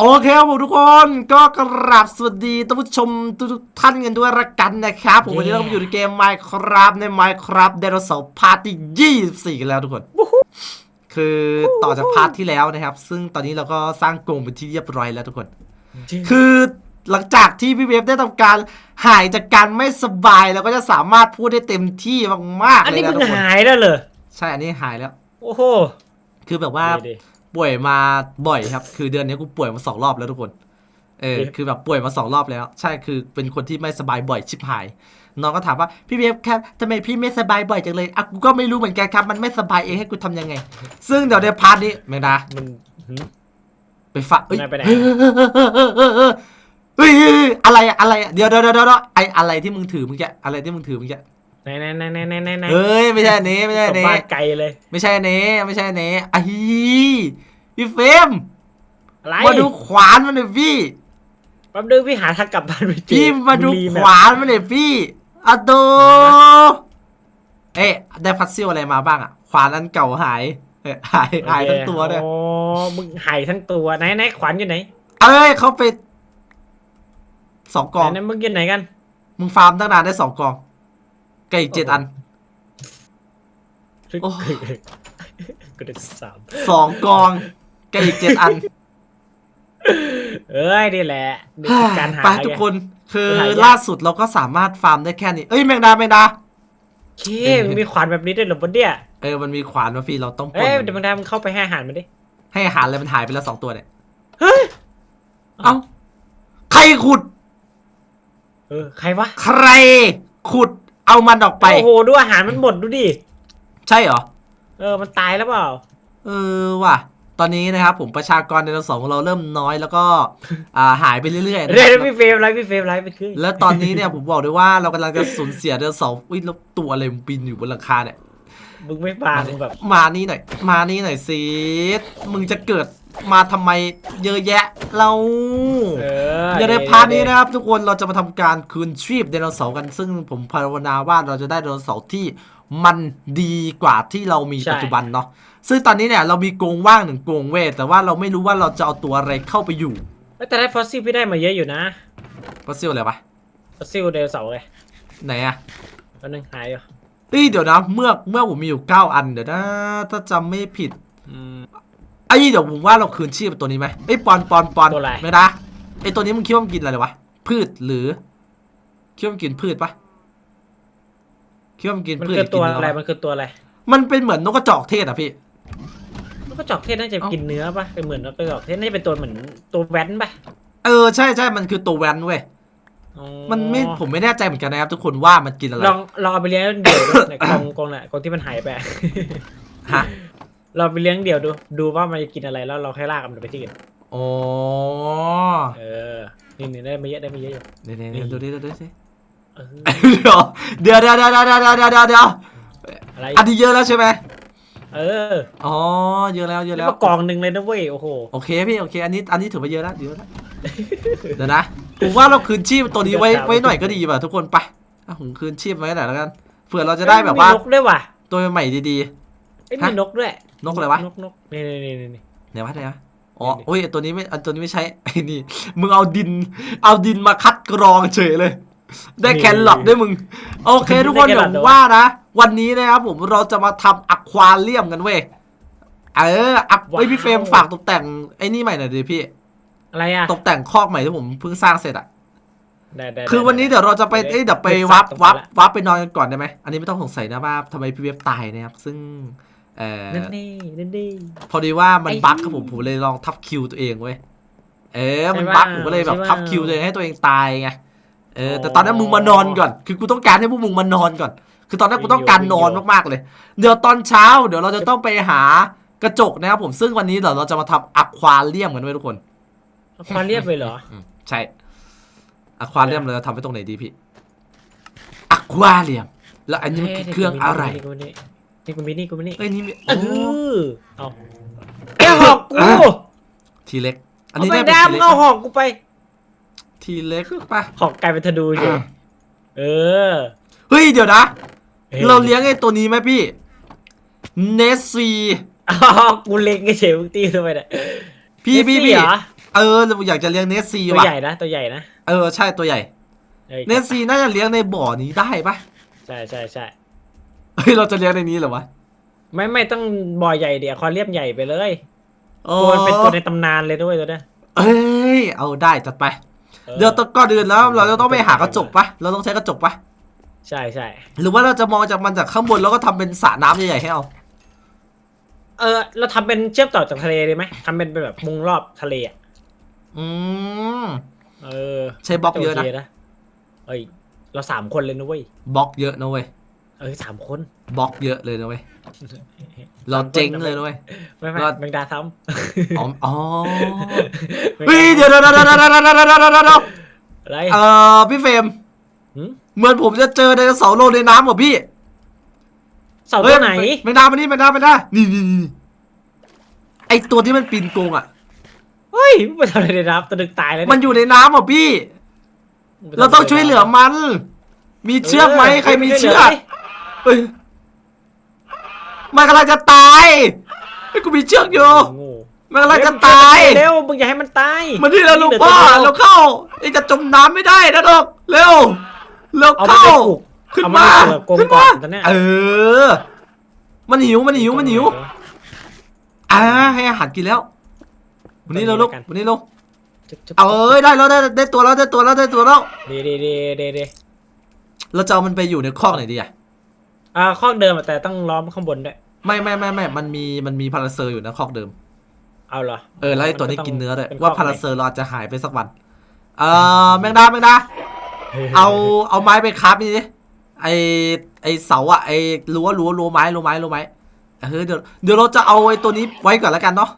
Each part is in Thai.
โอเคครับผมทุกคนก็กราบสวัสดีท่านผู้ชมทุกๆท่านกันด้วยละกันนะครับผมวันนี้เราอยู่ในเกม Minecraft ใน Minecraft ไดโนเสาร์พาร์ทที่24กันแล้วทุกคน คือต่อจากพาร์ทที่แล้วนะครับ ซึ่งตอนนี้เราก็สร้างกรงเป็นที่เรียบร้อยแล้วทุกคน คือหลังจากที่พี่เวฟได้ทำการหายจากการไม่สบายเราก็จะสามารถพูดได้เต็มที่มากๆอันเลยนี้นะมึงทุกคนหายแล้วเหรอใช่อันนี้หายแล้ว โอ้โหคือแบบว่าดี ป่วยมาบ่อยครับ คือเดือนนี้กูป่วยมาสองรอบแล้วทุกคน เออเอ๊ะคือแบบป่วยมาสองรอบแล้ว ใช่คือเป็นคนที่ไม่สบายบ่อยชิบหาย น้องก็ถามว่าพี่เวฟครับทำไมพี่ไม่สบายบ่อยจังเลยอะกูก็ไม่รู้เหมือนกันครับ มันไม่สบายเองให้กูทำยังไง ซึ่งเดี๋ยวในพาร์ทนี้แมงดามันหืมไปฝากเอ้ยนายไปไหนเฮ้ยเฮ้ยเฮ้ยเฮ้ยเฮ้ยอะไรอะอะไรอะเดี๋ยวเดี๋ยวเดี๋ยวเดี๋ยวไออะไรที่มึงถือเมึงแกอะไรที่มึงถือเมึงแก ไหนไหนไหนไหนไหนไหนไหนเฮ้ยไม่ใช่อันนี้ไม่ใช่กอัลันบนี้บ้านไกลเลยไม่ใช่อันนี้ไม่ใช่อันนี้ไอ้พี่เฟรมอะไรมาดูขวานมันหน่อยพี่แป๊บนึงพี่หาทางกลับบ้านไม่เจอพี่มาดูรีขแมพวานมันหน่อยพี่อะโดเอ๊ะได้พัซซิลอะไรมาบ้างอะขวานอันเก่าหายเอ้ยหายหายทั้งตัวเนี่ยโอ้มึงหายทั้งตัวไหนไหนขวัญอยู่ไหน เอ้ยเขาไปสองกองไหนไหนมึงอยู่ไหนกัน มึงฟาร์มตั้งนานได้สองกอง ไก่เจ็ดอัน โอ้ กูได้สามสองกองไก่เจ็ดอันเอ้ยนี่แหละนี่คือการหาไปทุกคน คือหายากล่าสุดเราก็สามารถฟาร์มได้แค่นี้ เอ้ยแมงดาแมงดาเชี่ยมึงมีขวานแบบนี้ด้วยเหรอบนเนี่ยเออมันมีขวานมาฟรีเราต้องปล้เอ้นยมันเดี๋ยวมึงทำมึงเข้าไปให้อาหารมันดิให้อาหารอะไรมันหายไปแล้วสองตัวเนี่ยเฮ้ยเอ้าใครขุด เออใครวะใครขุด เอามันออกไป โอ้โหดูอาหารมันหมดดูดิ ใช่เหรอ เออ มันตายแล้วเปล่า เออว่ะ ตอนนี้นะครับผมประชากรไดโนเสาร์ของเราเริ่มน้อยแล้วก็อ่าหายไปเรื่อยๆนะเดี๋ยวคเดี๋รัยวบพี่เฟรมไลฟ์พี่เฟรมไลฟ์ไปขึ้นแล้วตอนนี้เนี่ยผมบอกเลยว่าเรากำลังจะสูญเสียไดโนเสาร์อุ้ยแล้วตัวอะไรมันบินอยู่บนหลังคาเนี่ย มึงไม่ปามึงแบบ มานี่หน่อย มานี่หน่อยสิมึงจะเกิด มาทำไมเยอะแยะเราเออเดี๋ยวในพาร์ทนี้นะครับทุกคนเราจะมาทำการคืนชีพไดโนเสาร์กัน ซึ่งผมภาวนาว่าเราจะได้ไดโนเสาร์ที่มันดีกว่าที่เรามีปัจจุบันเนาะซึ่งตอนนี้เนี่ยเรามีกรงว่างหนึ่งกรงเว้ยแต่ว่าเราไม่รู้ว่าเราจะเอาตัวอะไรเข้าไปอยู่เอ้ยแต่ได้ฟอสซิลพี่ได้มาเยอะอยู่นะฟอสซิลอะไรวะฟอสซิลไดโนเสาร์ไงไหนอะอันนึงหายอยู่เอ้ยเดี๋ยวนะเมื่อเมื่อผมมีอยู่ 9 อันเดี๋ยวนะถ้าจำไม่ผิดอืม ไอ้ยเดี๋ยวผมว่าเราคืนชีพตัวนี้ไหมไอ้ยปอนปอนปอนตัวอะไร ไม่ได้ไอ้ตัวนี้มึงคิดว่ามันกินอะไรวะพืชหรือคิดว่ามันกินพืชปะคิดว่ามันกินมันพืชคือหตัวกินอะไรเนื้อมันคือตัวอะไรมันเป็นเหมือนนกกระจอกเทศอะพี่มันก็จอกเทศน่าจะเอ้ากิ กินเนื้อปะเป็นเหมือนนกกระจอกเทศน่าจะเป็นตัวเหมือนตัวแว้นปะเออใช่ใช่มันคือตัวแวนเว้ยอ๋อมันไม่ผมไม่แน่ใจเหมือนกันนะครับทุกคนว่ามันกินอะไรลองลองเอาไปเลี้ยงเดี่ยวดูในกรงกรงน่ะกรงที่มันหายไป ฮะ เราไปเลี้ยงเดี่ยวดูดูว่ามันจะกินอะไรแล้วเราค่อยลากมันไปที่อื่นอ๋อเออนี่นี่ได้มาเยอะได้มาเยอะอยู่เดี๋ยวเดี๋ยวเดี๋ยวดูดิดูดิสิเออเดี๋ยวเดี๋ยวเดี๋ยวเดี๋ยวเดี๋ยวเดี๋ยวเดี๋ยวเดี๋ยวเดี๋ยวอะไรอันนี้เยอะแล้วใช่ไหมเอออ๋อเยอะแล้วเยอะแล้แล้ววกองหนึ่งเลยนะเว้ยโอ้โหโอเคพี่โอเคอันนี้อันนี้ถือว่าเยอะแล้วเยอะแล้วเดี๋ยวนะผมว่าเราคืนชีพตัวนี้ไว้เดี๋ยวตามไว้หน่อยก็ดีป่ะทุกคนไปอะผมคืนชีพไว้หน่อยแล้วกันเผื่อเราจะได้แบบว่ามีนกด้วยว่ะตัวใหม่ดีเอ้ยฮะมีนกด้วยๆ นกอะไรวะนกนกนี่นี่นี่นี่ไหนวะไหนวะอ๋อนี่โอ้ยตัวนี้ไม่อันตัวนี้ไม่ใช้ไอ้นี่มึงเอาดิน เอาดินมาคัดกรองเฉยเลย ได้แครอทด้วยมึง โอเค ทุกคนได้เดี๋แครยอทด้วยวว่านะ วันนี้นะครับผมเราจะมาทำอควาเรียมกันเว้ยเอออัพเฮ้ยพี่เฟรมฝากตกแต่งไอ้นี่ใหม่หน่อยดิพี่ อะไรอะตกแต่งคอกใหม่ที่ผมเพิ่งสร้างเสร็จอะได้ได้คือวันนี้ได้เดี๋ยวเราจะไปเอ้ยเดี๋ยวไปไปวับตรงวับนั้นแหละวับไปนอนกันก่อนได้ไหมอันนี้ไม่ต้องสงสัยนะว่าทำไมพี่เว็บตายนะครับซึ่ง เออนั่นนี่นั่นนี่พอดีว่ามันไอ้บั๊กครับผมผมเลยลองทับคิวตัวเองเว้ยเออมันใช่บั๊กว่าผมก็เลยแบบใช่ว่าทับคิวตัวเองให้ตัวเองตายไงเออแต่อ๋อตอนนั้นมึงมานอนก่อน คือกูต้องการให้พวกมึงมานอนก่อน คือตอนนั้นกูต้องการนอนวิดีโอมากๆเลย เดี๋ยวตอนเช้า เดี๋ยวเราจะต้องไปหากระจกนะครับผมซึ่งวันนี้เดี๋ยวเราจะมาทำอควาเรียมกันไว้ยทุกคนควาเรียบไปเหรออืมใช่อควาเรียมเราจะทำไว้ตรงไหนดีพี่อควาเรียม แล้วอันนี้มันคือเครื่องอะไร นี่กูนี่นี่กูมีนี่กูมีนี่เอ้ยนี่มีเอโอ้อเอาแกหอกกูทีเล็ก อันเอานี้ไปได้เป็นดามทีเล็กเอาหปะอกกูไปทีเล็กปะหอกกลายเป็นธนูเฉยเออเฮ้ยเดี๋ยวนะ อ้ยเราเลี้ยงไอ้ตัวนี้ไหมพี่ เนสซีอ้าวกูเล็งเฉยมึงตีทำไมเนี่ยพี่พี่เนสซี่พี่เหรอเออเราอยากจะเลี้ยงเนสซีตัวว่ะ ใหญ่นะตัวใหญ่นะเออใช่ตัวใหญ่ อ้ยเนสซีน่าจะเลี้ยงในบ่อนี้ได้ปะใช่ใช่ใช่ เฮ้ยเราจะเลี้ยงในนี้เหรอวะไม่ไม่ต้องบ่อใหญ่เดี๋ยวคอเรียมใหญ่ไปเลยโอ้ตัวมันเป็นตัวในตำนานเลยด้วยตัวเนี้ยเอ้ยเอาได้จัดไปออเดี๋ยวตอนก่อนอื่นแล้วเราจะต้องไปหากระจกปะเราต้องใช้กระจกปะใช่ใช่หรือว่าเราจะมองจากมันจากข้างบนแล้วก็ทำเป็นสระน้ำใหญ่ๆให้เอาเออเราทำเป็นเชื่อมต่อจากทะเลได้ไหมทำเป็นแบบมุงรอบทะเลอะอืมเออ ใช้บล็อกเยอะนะโคเอ้ยเราสามคนเลยนะเว้ยบล็อกเยอะนะเว้ย เออสามคนบล็อกเยอะเลยนะเว้ยเราเจ๊งเลยนะเว้ย ไม่ไม่ก็แมงดาทอ๋ออ๋อำเฮ้ยเดี๋ยวเดี๋ยวเดี๋ยวเดี๋ยวเดี๋ยวเดี๋ยวเดี๋ยวเดี๋ยวเดี๋ยวอะไรเอ่อพี่เฟรมหืมเหมือนผมจะเจอไดโนเสาร์โลงในน้ำว่ะพี่เสาเฮ้ตัยวไหน ไม่ได้ไม่ได้ไม่ได้ไม่ได้นี่นี่นี่ไอตัวที่มันปีนโกงอะ เฮ้ยไม่ทำอะไรเลยนะครับตะดึกตายแล้วมันอยู่ในน้ำอะพี่ เราต้องช่วยเหลือมัน มีเชือกไหมใครมีเชือกเฮ้ยมันกำลังจะตายไอ้ยกูมีเชือกอยู่โง่มันกำลังจะตายเร็วมึงอย่าให้มันตายมันนี่เราลูกพ่อเราเข้าไอ้จะจมน้ำไม่ได้นะลูกเร็วเร็วเอามันเข้าไปปลูกขึ้นเอามาเปิดกรงขึ้นก่มาอนตอนเนี้ยเออ มันหิวมันหิวมันหิวอ่าให้อาหารกินแล้ว วันนี้เราลูกวันนี้ลูกจุ๊บจุ๊บเอาเอ้ยได้แล้วได้ได้ตัวแล้วได้ตัวแล้วได้ตัวแล้วดีดีดีดีดีเราจะเอามันไปอยู่ในคอกไหนดีอะ อ่าข้อเดิมอะแต่ต้องล้อมข้างบนด้วยไม่ไม่ไม่ไม่มันมีมันมีพาราเซอร์อยู่นะคอกเดิม เอาเหรอเออแล้วไอ้ตัวนี้กินเนื้อด้วยป็ว่าข้พาราเซอร์เราอาจจะหายไปสักวัน เออแมงดาแมงดาเอาเอาไม้ไปครับนี่ดิไอไอเสาอะไอรั้วรั้วรั้วไม้รั้วไม้รั้วไม้เออเดี๋ยวเดี๋ยวเราจะเอาไอตัวนี้ไว้ก่อนแล้วกันเนาะ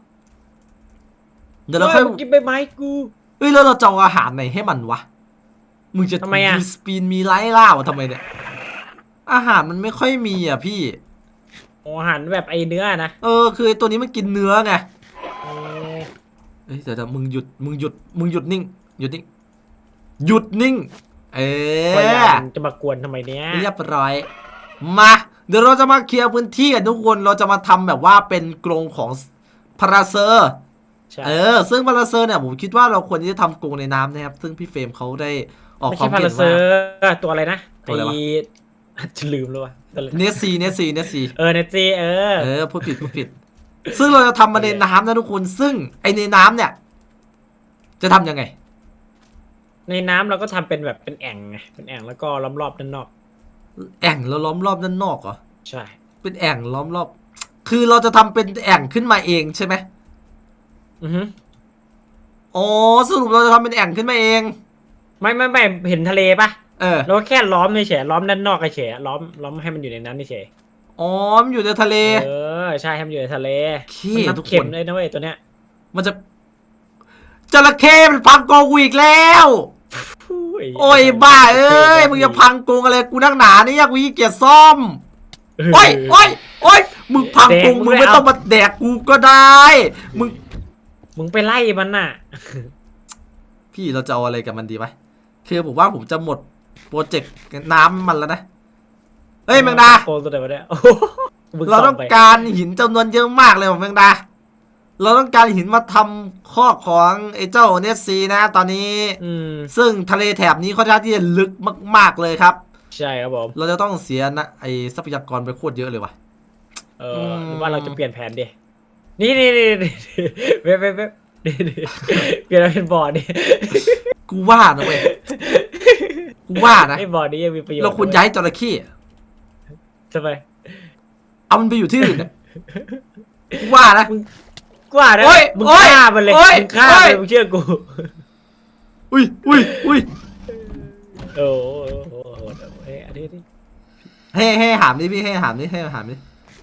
เดี๋ยวเราค่อยฮ้มึงกินใบไม้กูเอ้ยแล้วเราจะเอาอาหารไหนให้มันวะมึงจะทำไมอะสปีนมีไล่ล่าวะทำไมเนี่ย อาหารมันไม่ค่อยมีอะพี่ โอ้อาหารแบบไอเนื้อนะเออคือไอ้ตัวนี้มันกินเนื้อไงโอ้เอ้ยเดี๋ยวเดี๋ยวมึงหยุดมึงหยุดมึงหยุดนิ่งหยุดนิ่งหยุดนิ่ง เอพยายาอมจะมากวนทำไมเนี้ยเรียบร้อย มา เดี๋ยวเราจะมาเคลียร์พื้นที่กันทุกคน เราจะมาทำแบบว่าเป็นกรงของพาราเซอร์ ใช่เออ ซึ่งพาราเซอร์เนี่ยผมคิดว่าเราควรที่จะทำกรงในน้ำนะครับ ซึ่งพี่เฟรมเขาได้ออกไม่ควาใช่มพาเห็รานเซอว่า ร์ตัวอะไรนะตัวอะไรวะ ไอ้ จะลืมแล้ววะตัวอะไรเนสซีเนสซีเนสซีเออเนตจีเออเออพูดผิดพูดผิด ซึ่งเราจะทำมาในน้ำนะทุกคน ซึ่งไอในน้ำเนี่ย จะทำยังไง ในน้ำเราก็ทำเป็นแบบเป็นแอ่งไงเป็นแอ่งแล้วก็ล้อมรอบด้านนอก แอ่งแล้วล้อมรอบด้านนอกเหรอใช่ เป็นแอ่งล้อมรอบ คือเราจะทำเป็นแอ่งขึ้นมาเองใช่ไหมอือฮึอ๋อสรุปเราจะทำเป็นแอ่งขึ้นมาเอง ไม่ไม่ไม่เห็นทะเลปะ เออเราก็แค่ล้อมเฉยๆล้อมด้านนอกเฉยๆล้อมล้อมให้มันอยู่ในนั้นเฉยอ๋อมันอยู่ในทะเลๆเออใช่ให้มันอยู่ในทะเลขี้มันทุกคนน้ำเค็มเลยนะเว้ยตัวเนี้ย มันจะจระเข้มันพังกรงกูอีกแล้ว โอ้ยบ้าเอ้ยมึงจะพังกรงอะไรกูนักหนาเนี่ยกูยี่เกียจซ่อมโอ้ยโอ้ยโอ้ยมึงพังกรงมึงไม่ต้องมาแดกกูก็ได้ มึง มึงไปไล่มันน่ะ พี่เราจะเอาอะไรกับมันดีไหมคือผมว่าผมจะหมด โปรเจกต์น้ำมันแล้วนะ เฮ้ยแมงดา โกงตัวไหนวะเนี่ยโอ้โหมึเราส่ต้องไปการหินจำนวนเยอะมากเลยของแมงดา เราต้องการหินมาทำข้อกของไอ้เจ้าเนสซีนะ ตอนนี้ อืมซึ่งทะเลแถบนี้ค่อนข้างที่จะลึกมาก ๆเลยครับ ใช่ครับผมเราจะต้องเสียนะไอ้ทรัพยากรไปโคตรเยอะเลยว่ะ เออือม หรือว่าเราจะเปลี่ยนแผนดินี่นี่นี่นี่เว็บเว็บเว็บนี่นี่เปลี่ยนมาเป็นบอร์ดดิกูว่านะเว้ย กูว่านะไอ้บอร์ดนี้ยังมีประโยชน์เราควรย้ายจระเข้ทำไมเอามันไปอยู่ที่อื่นน่ะกูว่านะ กว่านะโอ้ยมึงโอ้ยฆ่ามันเลยโอ้ยมึงฆ่าโอ้มันยเลยมึงเชื่อกูอุ้ยอุ้ยอุ้ยโอ้โหโอ้โหเฮ้ยอันนี้นี่ ให้ให้หามดิพี่ให้หามดิให้หามดิ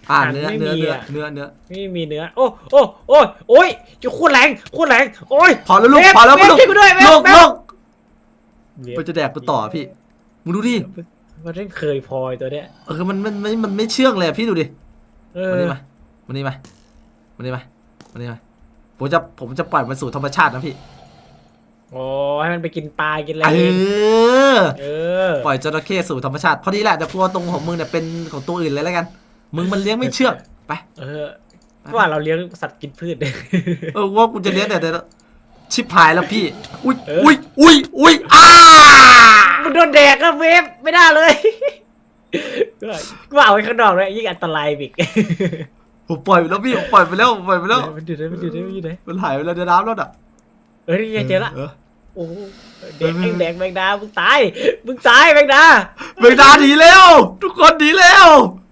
อ่าหามเนื้อไม่เนื้อมีเนื้ออะ เนื้อเนื้อไม่มีเนื้อ โอ้โอ้โอ้ยโอ้ยจะโคตรแรงโคตรแรงโอ้ยพอแล้วลูกเว็บพอแล้วเว็บลูกช่วยกูด้วยเว็บลูกเว็บลูกเว็บ มันจะแดกกูต่อพี่มึงดูดิมันไม่เคยพอไอ้ตัวเนี้ยเออมันมันมันมันไม่เชื่องเลยอะพี่ดูดิเอมาอนี่มามานี่มามานี่มามานี่มาผมจะผมจะปล่อยมันสู่ธรรมชาตินะพี่โอ้ให้มันไปกินปลากินอะไรเออเออปล่อยจระเข้สู่ธรรมชาติพอดีแหละแต่กลัวตรงของมึงเนี่ยเป็นของตัวอื่นเลยแล้วกัน มึงมันเลี้ยงไม่เชื่องไป เออว่าเราเลี้ยงสัตว์กินพืชเออว่ากูจะเลี้ยงแต่แต่ ชิบหายแล้วพี่ อุ้ยเอออุ้ยอุ้ยอุ้ยอ้ามึงโดนแดกก็เวฟไม่ได้เลยว่าเอาไว้ข้างนอกเลยยิ่งอันตรายอีกผมปล่อยไปแล้วพี่ผมปล่อยไปแล้วผมปล่อยไปแล้วมันอยู่ไหนมันอยู่ไหนมันอยู่ไหนมันหายไปแล้วในน้ำแล้วอะเฮ้ยนี่ไงเจอละอโอ้โหแดกแม่งแดกแมงดามึงตายมึงตายแมงดาเบงดาหนีแล้ว ทุกคนหนีแล้ว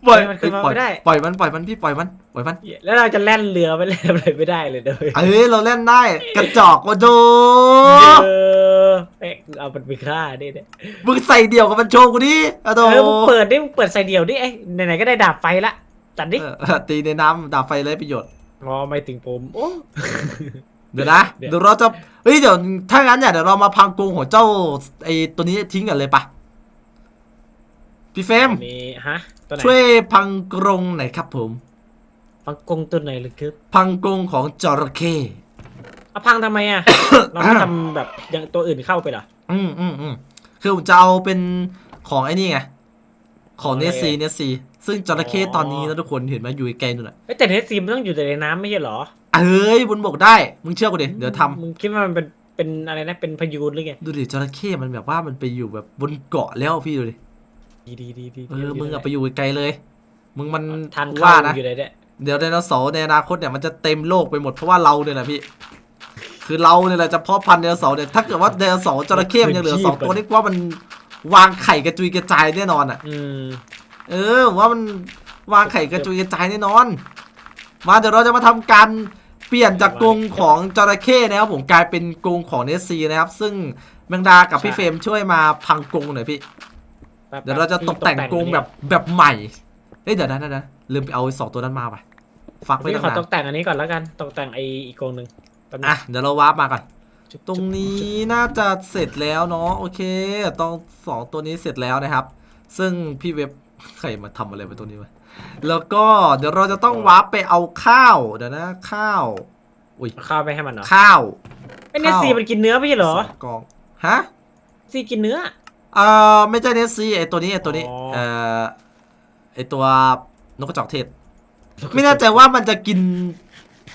ปล่อยเฮ้ยมันขึ้นมาปล่อยไม่ได้ ปล่อยมันปล่อยมันพี่ปล่อยมันปล่อยมัน แล้วเราจะแล่นเรือไปเล่นอะไรไม่ได้เลยเด้อเอ้ยเราเล่นได้กระจอกมาดูเออเอ๊ะเอามันไปฆ่าดิเนี่ยมึงใส่เดี่ยวกับมันโชว์กูดิอะโดเออมึงเปิดดิมึงเปิดใส่เดี่ยวดิไอ้ไหนๆก็ได้ดาบไฟละจัดดิเออตีในน้ำดาบไฟเลยประโยชน์ งอไม่ถึงผมโอ้ เดี๋ยวนะเดี๋ยว เดี๋ยวเราจะเฮ้ยเดี๋ยวถ้างั้นเนี่ยเดี๋ยวเรามาพังกรงของเจ้าไอตัวนี้ทิ้งกันเลยปะพี่เฟรมมีฮะ ตัวไหนช่วยพังกรงหน่อยครับผมพังกงตัวไหนเลยครับพังกรงของจระเข้เอาพังทำไมอะ เราไม่ทำแบบอย่างตัวอื่นเข้าไปเหรอ อืมอืมอืมคือผมจะเอาเป็นของไอ้นี่ไง ของอะไรเนสซีอะเนสซีซึ่งจระเข้อ๋อตอนนี้นะทุกคนเห็นไหมอยู่ไกลๆนู่นแหละเอ้ยแต่เนสซีมันต้องอยู่แต่ในน้ำไม่ใช่เหรอเอ้ยบนบกได้ มึงเชื่อกูดิเดี๋ยวทำมึงคิดว่ามันเป็นเป็นอะไรนะเป็นพายุหรือไงดูดิจระเข้มันแบบว่ามันไปอยู่แบบบนเกาะแล้วพี่ดูดิ ดีดีดีดีเออมึงอะไปอยู่ไกลๆเลย มึงมันทางกูเข้าว่านะอยู่ไหนเนี่ยเดี๋ยวไดโนเสาร์ในอนาคตเนี่ยมันจะเต็มโลกไปหมดเพราะว่าเราเนี่ยแหละพี่ คือเราเนี่ยแหละจะเพาะพันธุ์ไดโนเสาร์เนี่ยถ้าเกิดว่าไดโนเสาร์จระเข้มันยังเหลือสองตัวนี่กูว่ามันวางไข่กระจุยกระจายแน่นอนอะอืมเออผมว่ามันวางไข่กระจุยกระจายแน่นอน มาเดี๋ยวเราจะมาทำการเปลี่ยนจากกรงของจระเข้นะครับผมกลายเป็นกรงของเนสซีนะครับ ซึ่งแมงดากับพี่เฟรมช่วยมาพังกรงหน่อยพี่แป๊บ เดี๋ยวเราจะตกแต่งกรงแบบแบบใหม่เอ้ยเดี๋ยวนะเดี๋ยวนะลืมไปเอาไอ้สองตัวนั้นมาไปฟักไว้พี่ตั้งขอตนานกแต่งอันนี้ก่อนแล้วกัน ตกแต่งไออีกกรงหนึ่งแป๊บนึงอะเดี๋ยวเราวาร์ปมาก่อนจุ๊บตรงจุ๊บนี้จุ๊บน่าจะเสร็จแล้วเนาะโอเคต้องสองตัวนี้เสร็จแล้วนะครับ ซึ่งพี่เว็บใครมาทำอะไรไปตัวนี้วะแล้วก็เดี๋ยวเราจะต้องวาร์ปไปเอาข้าวเดี๋ยวนะข้าวอุ้ยเอาข้าวไปให้มันเหรอข้าวไอเนสซีมันกินเนื้อไม่ใช่เหรอสองกองฮะซีกินเนื้อ เอ่อไม่ใช่เนสซี่ไอตัวนี้ไอตัวนี้อ๋อ เอ่อไอตัวนกกระจอกเทศ ไม่แน่ใจว่ามันจะกิน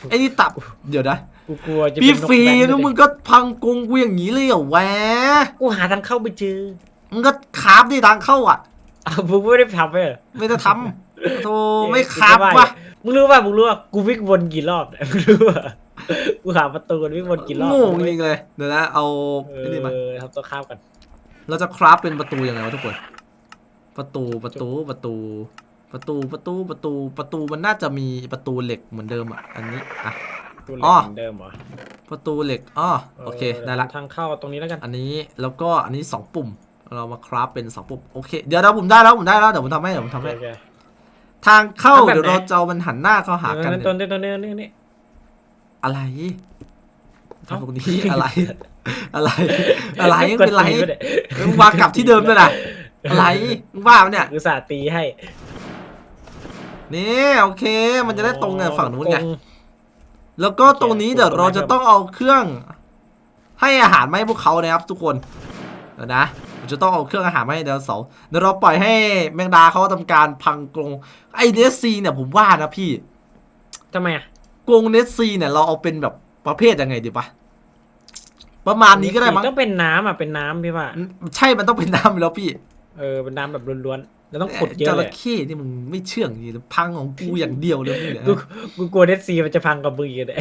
ไอ้นี่ตับเดี๋ยวนะกูกลัวจะเป็นพี่นกฟรีแบนแล้วด้วยมึงก็พังกรงกูอย่างนี้เลยเหรอแหวะกูหาทางเข้าไปเจอมึงก็คาบดิทางเข้าอะ อ้าวมึงไม่ได้ทำไปเหรอไม่ได้ทำโธ่ไม่คาบวะมึงรู้ป่ะมึงรู้ป่ะกูวิ่งวนกี่รอบเนี่ยมึงรู้ป่ะกูหาประตูกันวิ่งวนกี่รอบโง่จริงเลยเดี๋ยวนะเอาเอไอ้นี่มาอทำตัวข้าวกัน เราจะคราฟเป็นประตูยังไงวะทุกคน ประตูประตูประตู ประตูประตูประตูประตูมันน่าจะมีประตูเหล็กเหมือนเดิมอะอันนี้อะตัวอ๋เล็อกเหมือนเดิมเหรอประตูเหล็กอ๋อโอเคได้ละ ทางเข้าตรงนี้แล้วกันอันนี้แล้วก็อันนี้สองปุ่ม เรามาคราฟเป็นสองปุ่มโอเคเดี๋ยวเราผมได้แล้วผมได้แล้วเดี๋ยวผมทำให้เดี๋ยวผมทำให้โอเค ทางเข้าทำแบบไหน เดี๋ยวเราจะเอามันหันหน้าเข้าหากันตัวนี้ตัวนี้ตัวนี้ตัวนี้ อะไรเอ้า ทำตรงนี้อะไร อะไร อะไรไม่กดเป็นไรตีด้วยยมึงวางกลับที่เดิมเลยนะอะไรมึงว่าปะเนี่ยอุตส่าห์ตีให้นี่โอเค มันจะได้ตรงกับฝั่งนู้นไงกแล้วก็ตรงนี้เดี๋ยวเราจะต้องเอาเครื่อง ให้อาหารมาให้พวกเขานะครับ ทุกคนเดี๋ยวนะผมจะต้องเอาเครื่องอาหารมาให้เดลเสาร์เดี๋ยวเราปล่อยให้แมงดาเขาทำการพังกรงไอเนสซีเนี่ยผมว่านะพี่ทำไมอะกรงเนสซีเนี่ยเราเอาเป็นแบบประเภทยังไงดีปะ ประมาณนี้ก็ได้มั้งต้องเป็นน้ำอะเป็นน้ำพี่ว่า ใช่มันต้องเป็นน้ำอยู่แล้วพี่ เออเป็นน้ำแบบล้วนๆแล้วต้องขุดเยจอะเลระยเข้นี่มึงไม่เชื่องจริงพังของกูอย่างเดียวเลยมึงเนี่ยกูกูกลัวเดซซีมันจะพังกับมึงอีกเลย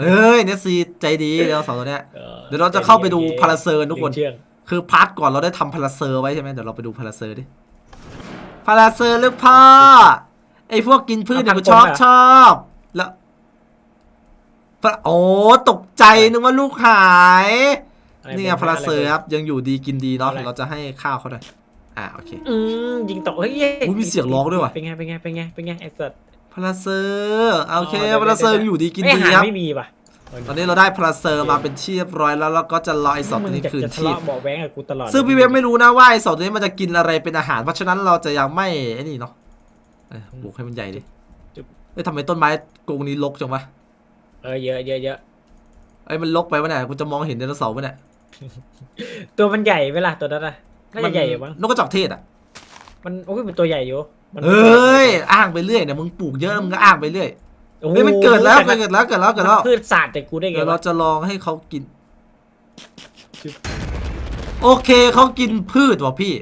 เอ้ยเนสซีใจดีเดลเสาร์ตัวเนี้ยเดี๋ยวเราจะเข้าไปดูพาราเซอร์ทุกคนเชื่องคือพาร์ทก่อนเราได้ทำพาราเซอร์ไว้ใช่ไหมเดี๋ยวเราไปดูพาราเซอร์ดิพาราเซอร์หรือพ่อไอพวกกินพืชเนี่ยกูชอบชอบแล้ว พระโอ้ตกใจนึกว่าลูกหายอะไรนี่ไงบกพาราเซอร์ะไครับยังอยู่ดีกินดีเนาะอะไรเราจะให้ข้าวเขาหน่อยอ่าโอเคอืมยิงตกเฮ้ยอุ๊ยมีเสียงร้องด้วยว่ะเป็นไงเป็นไงเป็นไงเป็นไงไอ้สัตว์พาราเซอร์โอเคอ๋อเดี๋ยวพาราเซอร์เดี๋ยวอยู่ดีกินไอ้ดีหาครับไม่มีป่ะตอนนี้เราได้พาราเซอร์มาเป็นที่เรียบร้อยแล้วเราก็จะรอไอสองมึตัวงนี้อยากคืนจะทะชีพเลาะเบาะแว้งกับกูตลอดซึ่งพี่เว็บไม่รู้นะว่าไอสองตัวนี้มันจะกินอะไรเป็นอาหารเพราะฉะนั้นเราจะยังไม่ไอ้นี่เนาะเอ้ยปลูกให้มันใหญ่ดิเอ้ยทำไมต้นไม้กรงนี้รกจังวะ เออเยอะเยอะเยอะเอ้ยมันรกไปวะเนี่ยกูจะมองเห็นไดโนเสาร์ปะเนี่ยตัวมันใหญ่ไหมล่ะตัวนั้นน่ะน่ามัจะใหญ่อยู่มั้งนกกระจอกเทศอะมันโอ้ยมันตัวใหญ่อยู่มันเอ้ยอ้างไปเรื่อยเนี่ยมึงปลูกเยอะแล้วมึงก็อ้างไปเรื่อยโอ้โหเฮ้ยมันเกิดแล้วต่เกิดแล้วเกิดแล้วเกิดแล้ว พืชศาสตร์แต่กูได้ไงเดี๋ยวเราวะจะลองให้เขากิน โอเคเขากินพืชว่ะพี่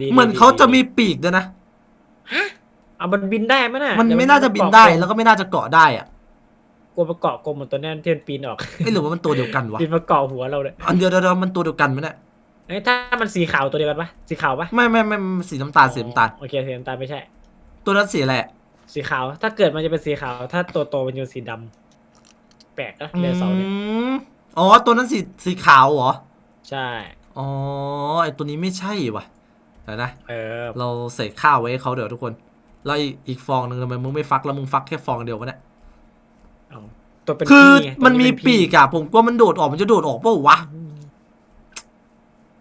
ดีเหมือนดีเขาจะดีมีปีกด้วยนะเอามันบินได้ไหมน่ะมันเดี๋ยวไม่น่าจะบินได้เกาะกลมแล้วก็ไม่น่าจะเกาะได้อะก ลัวมาเกาะกลมเหมือนตัวนี้ที่มันปีนออกเอ้ยหรือว่ามันตัวเดียวกันวะบินมาเกาะหัวเราเลยอันเดียวเดียวเดียวมันตัวเดียวกันไหมเนี่ยเอ้ยถ้ามันสีขาวตัวเดียวกันปะสีขาวปะไม่ไม่ไม่ไม่สีน้ำตาลสีน้ำตาลโอเคสีน้ำตาลไม่ใช่ ตัวนั้นสีอะไรอะสีขาว ถ้าเกิดมันจะเป็นสีขาว ถ้าตัวโตมันจะเป็นสีดำแปลกนะเรือเสาเนี่ยอืมอ๋อตัวนั้นสีสีขาวเหรอใช่อ๋อไอตัวนี้ไม่ใช่ว่ะเดี๋ยวนะเออเราใส่ข้าวไว้ให้เขาเดี๋ยวทุกคนแล้วอีกอีกฟองหนึ่งทำไมมึงไม่ฟักแล้วมึงฟักแค่ฟองเดียววะเนี่ยเอา ตัวเป็นคือพี่ไงตัวมันมีเป็ปีพี่กอะผมกลัวมันโดดออกมันจะโดดออกเปล่าวะ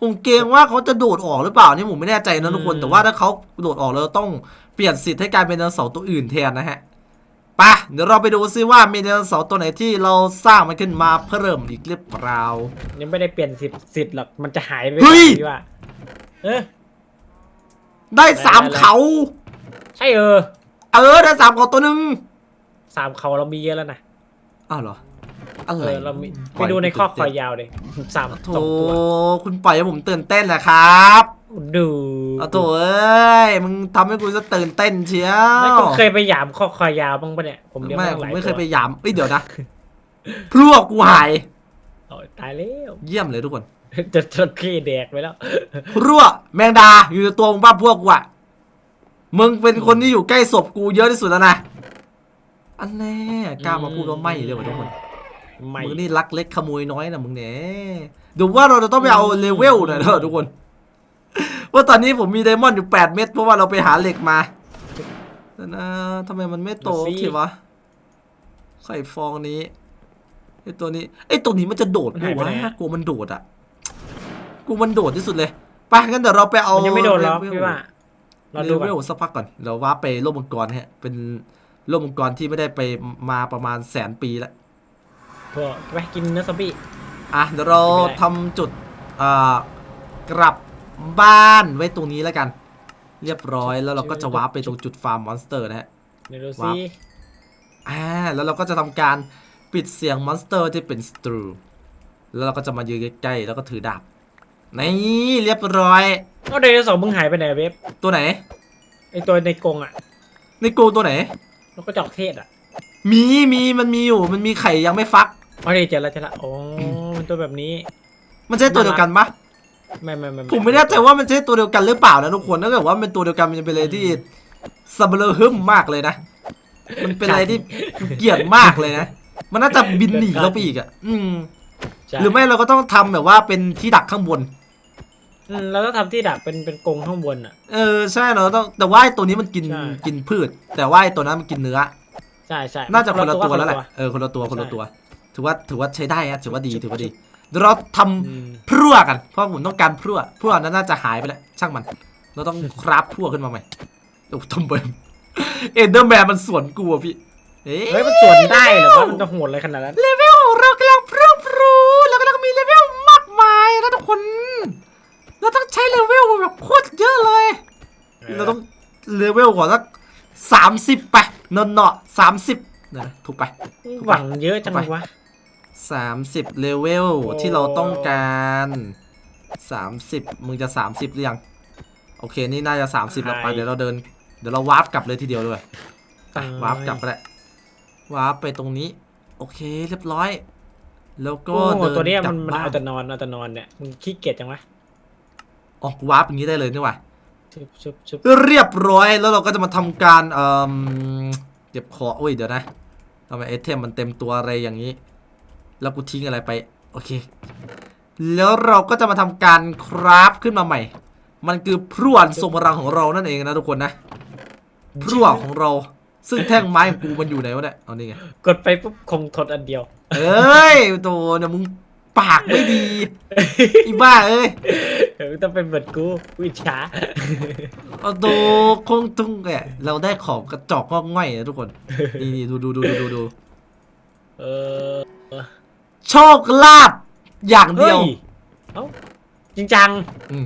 ผมเกรงว่าเขาจะโดดออกหรือเปล่านี่ผมไม่แน่ใจนะทุกคนแต่ว่าถ้าเขาโดดออกแล้วเราต้องเปลี่ยนสิทธิ์ให้กลายเป็นไดโนเสาร์ตัวอื่นแทนนะฮะไปะเดี๋ยวเราไปดูซิว่ามีไดโนเสาร์ตัวไหนที่เราสร้างมันขึ้นมาเพิ่มอีกหรือเปล่า ยังไม่ได้เปลี่ยนสิทธิ์สิทธิ์หรอกมันจะหายไปเฮ้ยพี่ว่าเออ ได้สามได้ได้ เขา ใช่เออเออได้สามเขาตัวหนึ่งสามเขาเรามีเยอะแล้วนะ อ้าวเหรออะเอไรอเรามีปไปล่ยดูในข้อผมคอตื่ยเต้นยาวเลยสามโถสองตัวคุณปล่อยให้ผมตื่นเต้นแหละครับดูเอาโถเอ้ยมึงทำให้กูจะตื่นเต้นเชียวแล้วคุณเคยไปหยามข้อคอยาวบ้างปะเนี่ยผมเลี้ยงไม่มาผหมลายไม่เคยตัวไปหยามเอ้ยเดี๋ยวนะพลวกกูหาย โอ้ยตายแล้วเยี่ยมเลยทุกคนจะจระเข้แดกไปแล้วพลวกแมงดาอยู่ในตัวมึงป้าพวกกูอะมึงเป็นคนที่อยู่ใกล้ศพกูเยอะที่สุดแล้วนะ อันแน่กล้ามาพูดว่าไม่เลยวะทุกคนไม่มึงนี่รักเล็กขโมยน้อยนะมึงเนี่ยดูว่าเราจะต้องไปเอาเลเวลหน่อยเถอะทุกคน ว่าตอนนี้ผมมีไดมอนด์อยู่แปดเม็ดเพราะว่าเราไปหาเหล็กมาแต่นะทำไมมันไม่โตทีวะไข่ฟองนี้ไอตัวนี้ไอตัวนี้มันจะโดดไหมวะกลัวมันโดดอะกูมันโดดที่สุดเลยไปงั้นเดี๋ยวเราไปเอามันยังไม่โดนหรอกเลเวลพี่ว่าเราเลดูเวก่อนลสักพักก่อนเดี๋ยวว่าไปโลกมังกรฮะเป็น โลกมังกรที่ไม่ได้ไปมาประมาณแสนปีแล้วพวกไปกินเนื้อซอมบี้อะเดี๋ยวเราไม่ได้ทำจุดอ่ากลับบ้านไว้ตรงนี้แล้วกัน เรียบร้อยแล้วเราก็จะวาร์ปไปตรงจุดฟาร์มมอนสเตอร์นะฮะเดี๋ยวดูว้าซิวอ่าแล้วเราก็จะทำการปิดเสียงมอนสเตอร์ที่เป็นสตรูแล้วเราก็จะมายืนใกล้ๆแล้วก็ถือดาบนี่เรียบร้อยเอาไดโนเสาร์มึงหายไปไหนเว็บตัวไหนไอตัวในกรงอะในกรงตัวไหน แล้วก็จอกเทศอะมีมีมันมีอยู่มันมีไข่ยังไม่ฟักอ๋อเดี๋ยวเจอแล้วเจอแล้วอ๋อมันตัวแบบนี้ มันใช่ตัวเดียวกันปะไม่ไม่ไม่ผมไม่แน่ใจว่ามันใช่ตัวเดียวกันหรือเปล่านะทุกคนถ้าเกิดว่ามันเป็นตัวเดียวกันมันจะเป็นอะไรที่สับเบลอฮึ่มมากเลยนะมันเป็นอะไรที่เกลียดมากเลยนะมันน่าจะบินหนีเราไปอีกอะ อืมใช่หรือไม่เราก็ต้องทำแบบว่าเป็นที่ดักข้างบน อืมเราต้องทำที่ดักเป็นเป็นกรงข้างบนอะ เออใช่เราต้องแต่ว่าไอ้ตัวนี้มันกินใช่ กินพืช แต่ว่าไอ้ตัวนั้นมันกินเนื้อ ใช่ใช่น่าจะคนละตัวคแล้วแหละตัวเออคนละตัวคนละใช่ตัว ถือว่าถือว่าใช้ได้อะถือว่าดีถือว่าดีเดี๋ยวเราทำอืมพรั่วกัน เพราะผมต้องการพรั่วพรั่วนั้นน่าจะหายไปแล้วช่างมัน เราต้องคราฟพรั่วขึ้นมาใหม่โอ้ทำไมเอ็นเดอร์แมนมันสวนกูอะพี่เอ๊เฮ้ยะมันสวนได้เหรอวะมันจะโหดอะไรขนาดนั้น เลเว เราต้องใช้เลเวลแบบโคตรเยอะเลย เราต้องเลเวลก่อนสักสามสิบไปเนาะเนาะสามสิบนะถูกไปหวังเยอะจังวะ สามสิบเลเวลโอ้ ที่เราต้องการสามสิบมึงจะสามสิบหรือยัง โอเคนี่น่าจะสามสิบแล้วไปเดี๋ยวเราเดิน เดี๋ยวเราวาร์ปกลับเลยทีเดียวเลยไปวาร์ปกลับไปแหละวาร์ปไปตรงนี้ โอเคเรียบร้อย แล้วก็โอ้เดินตัวเนี้ยกลัมับนมันบ้านเอาแต่นอนเอาแต่นอนเนี่ยมึงขี้เกียจจังวะ อ๋อกูวาร์ปอย่างนี้ได้เลยนี่หว่าชุบชุบชุบเรียบร้อยแล้วเราก็จะมาทำการเอ่อเก็บของอุ้ยเดี๋ยวนะทำไมไอเทมมันเต็มตัวอะไรอย่างนี้ แล้วกูทิ้งอะไรไป โอเค แล้วเราก็จะมาทำการคราฟขึ้นมาใหม่ มันคือพรวนทรงพลังของเรานั่นเองนะทุกคนนะพรวของเรา ซึ่งแท่งไม้ของกูมันอยู่ไหนวะเนี่ยเอานี่ไง กดไปปุ๊บคงทนอันเดียว เอ้ยโตเนี่ยมึง ปากไม่ดีอีบ้าเอ้ยเออต้องเป็นเหมือนกูกูอิจฉาเอาโตคงทุ่งแกเราได้ของกระจอกงอกง่อยนะทุกคนนี่นี่ดูดูดูดูดูดูเออโชคลาภอย่างเดีเฮ้ยยวเอ้าจริงจังอืม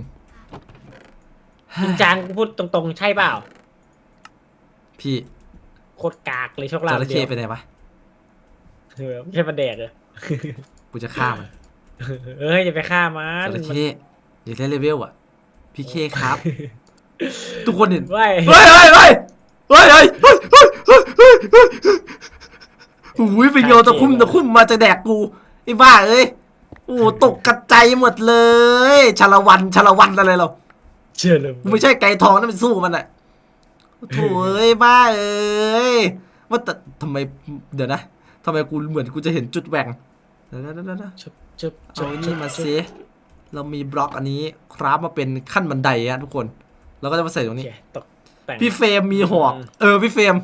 จริงจังกูพูดตรงๆ ใช่เปล่า พี่โคตรกากเลยโชคลาจภระเดีเข้ยวไปไหนวะเออไม่ใช่ประแดกเหรอกูจะฆ่ามัน เอ้ยอย่าไปฆ่ามันจระเข้อยากได้เลเวลอะ พี่เคครับ ทุกคนเห็นว้ายเฮ้ยเฮ้ยเฮ้ยเฮ้ยเฮ้ยเฮ้ยเฮ้ยเฮ้ยเฮ้ยเฮ้ยอุ้ยเป็นโยตะคุ่มตะคุ่มมาจะแดกกูไอ้บ้าเอ้ยโอ้ตกกระจายหมดเลยชาละวันชาละวันอะไรเราเชื่อเลยกูไม่ใช่ไก่ทองนั่นเป็นสู้มันอะโถ่เอ้ยบ้าเอ้ยว่าแต่ทำไมเดี๋ยวนะทำไมกูเหมือนกูจะเห็นจุดแหว่ง เดี๋ยวนะเดี๋ยวนะเดี๋ยวนะจุบจุบเอาไอ้นี่มาเซเรามีบล็อกอันนี้คราฟมาเป็นขั้นบันไดอะทุกคนเราก็จะมาใส่ตรงโอนี้เคตกแต่งพี่เฟรมมีหอกอืมเออพี่เฟรม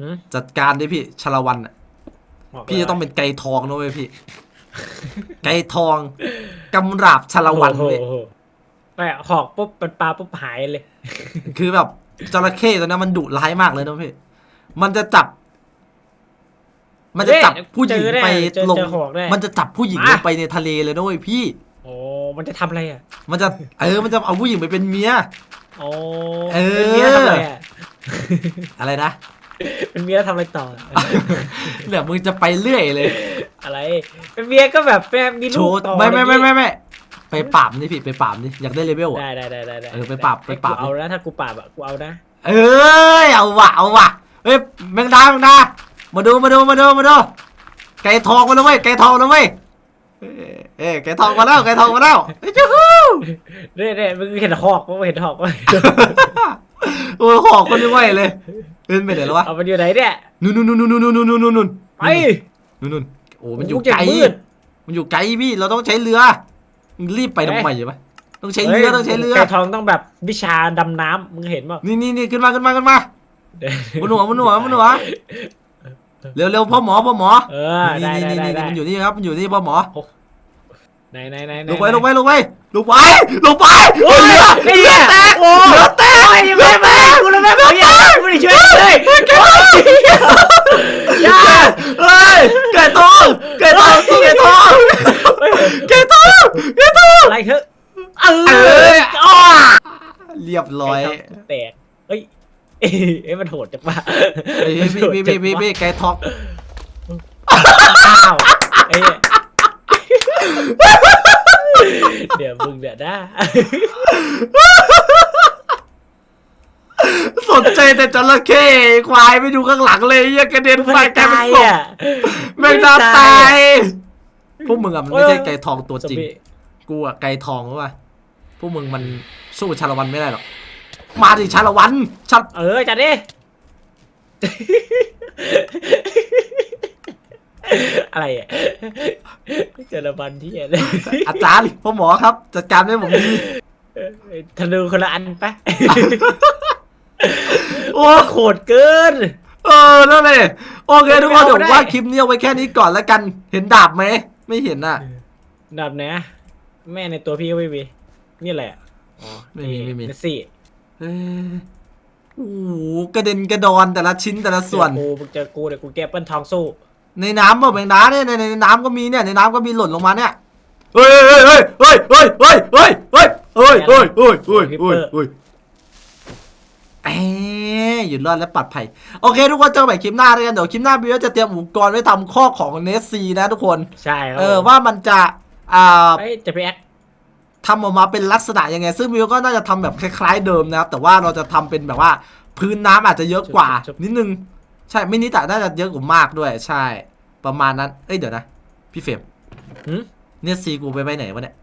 หืมจัดการดิพี่ชาละวันอะบอกเลยพี่จะต้องเป็นไก่ทองนะเว้ยพี่ ไก่ทองกำราบชาละวันโอ้โหเนี่ยโอ้โหไปหอกปุ๊บเป็นปลาปุ๊บหายเลย คือแบบจระเข้ตัวนี้มันดุร้ายมากเลยนะพี่ มันจะจับ มันจะจับผู้หญิงเจอแน่ไปเจอลงเจอหอกแน่มันจะจับผู้หญิงมาลงไปในทะเลเลยนะเว้ยพี่ โอ้ มันจะทำอะไรอะ มันจะเออ มันจะเอาผู้หญิงไปเป็นเมีย โอ้เออเป็นเมียทำอะไรอะอะไรนะ เป็นเมียทำอะไรต่อเนี่ยมึงจะไปเรื่อยเลย อะไร เป็นเมียก็แบบแม่มีโชลูกว์ต่อไม่ไม่ไม่อะรไม่อย่างงี้ไม่ไปปราบนี่พี่ไปปราบนี่อยากได้เลเวลอะได้ได้ได้ได้ด้เออไปปรับไปปรับกูเอานะถ้ากูปราบอะกูเอานะ เอ้ยเอาว่ะเอาว่ะเฮ้ยแมงดาแมงดา มาดูมาดูมาดูมาดูไก่ทองมาแล้วเว้ยไก่ทองแล้วเว้ยเอ้ยเอ้ยไก่ทองมาแล้วไก่ทองมาแล้วเฮ้ยจู้ฮู้เนี่ยเนี่ยมึงเห็นหอกปะมึงเห็นหอกปะโอ้ยหอกคนไม่ไหวเลยเดินไปไหนแล้ววะเอามันอยู่ไหนเนี่ยนู่นนู่นนู่นนู่นนู่นนู่นนู่นนู่นไปนู่นนู่นโอ้มันอยู่โอ้โหไกลอย่างมืดมันอยู่ไกลพี่เราต้องใช้เรือมึงรีบไปทำไมวะต้องใช้เรือฮ้ยต้องใช้เรือไก่ทองต้องแบบวิชาดำน้ำมึงเห็นป่ะนี่นี่นี่ขึ้นมาขึ้นมาขึ้นมามันหนัวมันหนัวมันหนัว เร็วเร็วพ่อหมอพ่อหมอเออนี่ได้นี่ได้นี่ได้นี่ได้มันอยู่นี่ครับมันอยู่นี่พ่อหมอไหนไหนไหนไหนลงไปลงไปลงไปลงไปลงไปโอ้ยเรือไอ้เรืเหี้อยแตกโอ้เรือแตกโอ้ยไม่ไม่กูเลยไม่บอกอย่าไม่ได้ช่วยเลยอย่าเฮ้ยไก่ทองไก่ทองสู้ไก่ทองไก่ทองไก่ทองอะไรเถอะเอเออออ้อเรียบร้อยไก่ทองแตกเฮ้ย เอ้ยมันโหดจังวะเฮ้ยพี่พี่พี่พี่พี่ไก่ทองอ้าวไอ้เนี่ยเดี๋ยวมึงเดี๋ยวนะสนใจแต่จระเข้ควายไม่ดูข้างหลังเลยยังกระเด็นไปกลายเป็นศพอะ แม่งน่าตายพวกมึงอะมันไม่ใช่ไก่ทองตัวจริงซอมบี้กูอะไก่ทองรู้ป่ะพวกมึงมันสู้ชาละวันไม่ได้หรอก มาดิชาละวันชาเออจัดดิ อะไรอะเจอระบันที่อะไรอาจารย์พ่อหมอครับ จัดการให้ผมดีธนูคนละอันไปะโอ้โหดเกิน เออนั่นเลยโอเคทุกคนไม่เอาเดี๋ยวได้ว่าคลิปนี้เอาไว้แค่นี้ก่อนแล้วกัน เห็นดาบไหม ไม่เห็นน่ะดับนะแม่ในตัวพี่ก็ไม่มี นี่แหละ อ๋อ ไม่มีไม่มีเนสซี่ เอ้ยโอ้โหกระเด็นกระดอนแต่ละชิ้นแต่ละส่วน เจอกูมึงเจอกูเดี๋ยวกูแก้เปิ้ลทองสู้ในน้ำบ่แมงดาเนี่ยในในในน้ำก็มีเนี่ยในน้ำก็มีหล่นลงมาเนี่ยเฮ้ยเฮ้ยเฮ้ยเฮ้ยเฮ้ยเฮ้ยเฮ้ยเฮ้ยเฮ้ยเฮ้ยเฮ้ยเฮ้ยเฮ้ยเฮ้ยเอ้ยหยุดรอดและปลอดภัยโอเค ทุกคนเจอกันใหม่คลิปหน้าด้วยกันเดี๋ยวคลิปหน้าบิวจะเตรียมอุปกรณ์ไว้ทำข้อของเนสซีนะทุกคน ใช่ครับเออว่ามันจะอ่า เอ้ยจะไปแอค ทำออกมาเป็นลักษณะยังไง ซึ่งบิวก็น่าจะทำแบบคล้ายๆเดิมนะครับ แต่ว่าเราจะทำเป็นแบบว่าพื้นน้ำอาจจะเยอะกว่า นิดนึง ใช่ไม่นิดแต่น่าจะเยอะกว่ามากด้วย ใช่ ประมาณนั้น เอ้ยเดี๋ยวนะ พี่เฟรมหืมเนี่ยซีกูไปไปไหนวะเนี่ย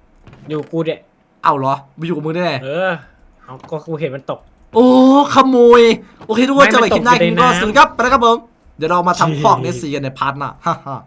อยู่กูเนี่ยเอ้าเหรอไปอยู่กับมึงได้ไงเออเอาก็กูเห็นมันตก โอ้ขโมย โอเคทุกคนไม่เจอกันใหม่คลิปหน้ามันตกอยู่คลิปนี้ก็ในน้ำสวัสดีครับไปแล้วครับผม เดี๋ยวเรามาทำคอกเนสซีกันในพาร์ทหน้าฮ่าฮ่า